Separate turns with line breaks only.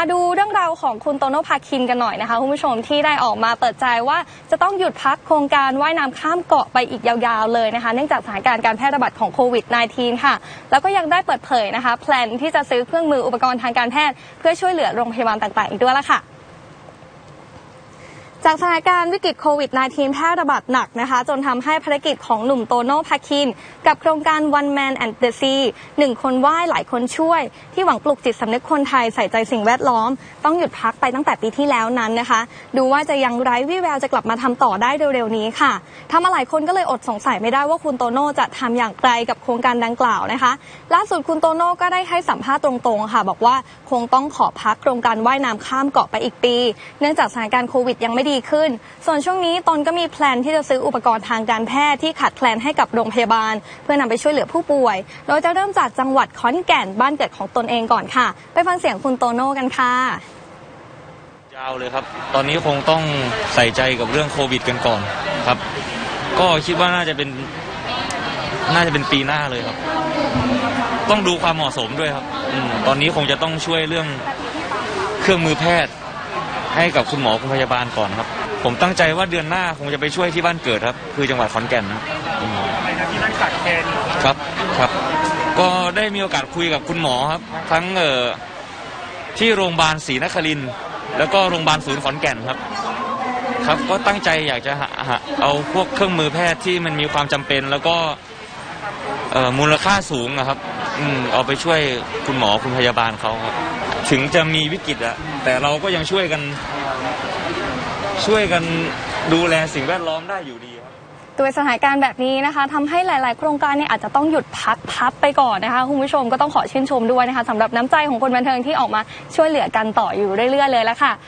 มาดูเรื่องราวของคุณโตโน่พาคินกันหน่อยนะคะคุณผู้ชมที่ได้ออกมาเปิดใจว่าจะต้องหยุดพักโครงการว่ายน้ำข้ามเกาะไปอีกยาวๆเลยนะคะเนื่องจากสถานการณ์การแพร่ระบาดของโควิด -19 ค่ะ แล้วก็ยังได้เปิดเผยนะคะแพลนที่จะซื้อเครื่องมืออุปกรณ์ทางการแพทย์ เพื่อช่วยเหลือโรงพยาบาลต่างๆ อีกด้วยละค่ะ จากสถานการณ์วิกฤตโควิด -19 แพร่ระบาดหนักนะคะ จนทำให้ภารกิจของหนุ่มโตโน่พาคิน กับโครงการ One Man and the Sea หนึ่งคนว่ายหลายคนช่วย ที่หวังปลุกจิตสำนึกคนไทยใส่ใจสิ่งแวดล้อม ต้องหยุดพักไปตั้งแต่ปีที่แล้วนั้นนะคะ ดูว่าจะยังไร้วี่แววจะกลับมาทำต่อได้เร็วๆนี้ค่ะทำมาหลายคนก็เลยอดสงสัยไม่ได้ว่าคุณโตโน่จะทำอย่างไรกับโครงการดังกล่าวนะคะ ล่าสุดคุณโตโน่ก็ได้ให้สัมภาษณ์ตรงๆ ค่ะ บอกว่าคงต้องขอพักโครงการว่ายน้ำข้ามเกาะไปอีกปี เนื่องจากสถานการณ์โควิดยังไม่ดีขึ้น ส่วนช่วงนี้ตนก็มีแพลนที่จะซื้ออุปกรณ์ทางการแพทย์ที่ขาดแคลนให้กับโรงพยาบาล เพื่อนำไปช่วยเหลือผู้ป่วย โดยจะเริ่มจากจังหวัดขอนแก่นบ้านเกิดของตนเองก่อนค่ะ ไปฟังเสียงคุณโตโน่กันค่ะ
ยาวเลยครับ ตอนนี้คงต้องใส่ใจกับเรื่องโควิดกันก่อนครับ ก็คิดว่าน่าจะเป็นน่าจะเป็นปีหน้าเลยครับ ต้องดูความเหมาะสมด้วยครับอตอนนี้คงจะต้องช่วยเรื่องเครื่องมือแพทย์ ให้กับคุณหมอคุณพยาบาลก่อนครับ ผมตั้งใจว่าเดือนหน้าคงจะไปช่วยที่บ้านเกิดครับ คือจังหวัดขอนแก่นนะอืม
ที่นั่นขาดแคลน
ครับครับ ก็ได้มีโอกาสคุยกับคุณหมอครับ ทั้งเอ่อที่โรงพยาบาลศรีนครินทร์แล้วก็โรงพยาบาลศูนย์ขอนแก่นครับ ครับก็ตั้งใจอยากจะหาหาเอาพวกเครื่องมือแพทย์ที่มันมีความจำเป็นแล้วก็เอ่อมูลค่าสูงนะครับ อืมเอาไปช่วยคุณหมอคุณพยาบาลเขาครับ ถึงจะมีวิกฤตอะแต่เราก็ยังช่วยกันช่วยกันดูแลสิ่งแวดล้อมได้อยู่ดีครับ
โดยสถานการณ์แบบนี้นะคะทำให้หลาย ๆ โครงการเนี่ยอาจจะต้องหยุดพักพับไปก่อนนะคะคุณผู้ชมก็ต้องขอชื่นชมด้วยนะคะสำหรับน้ำใจของคนบันเทิงที่ออกมาช่วยเหลือกันต่ออยู่เรื่อย ๆ เลยละค่ะ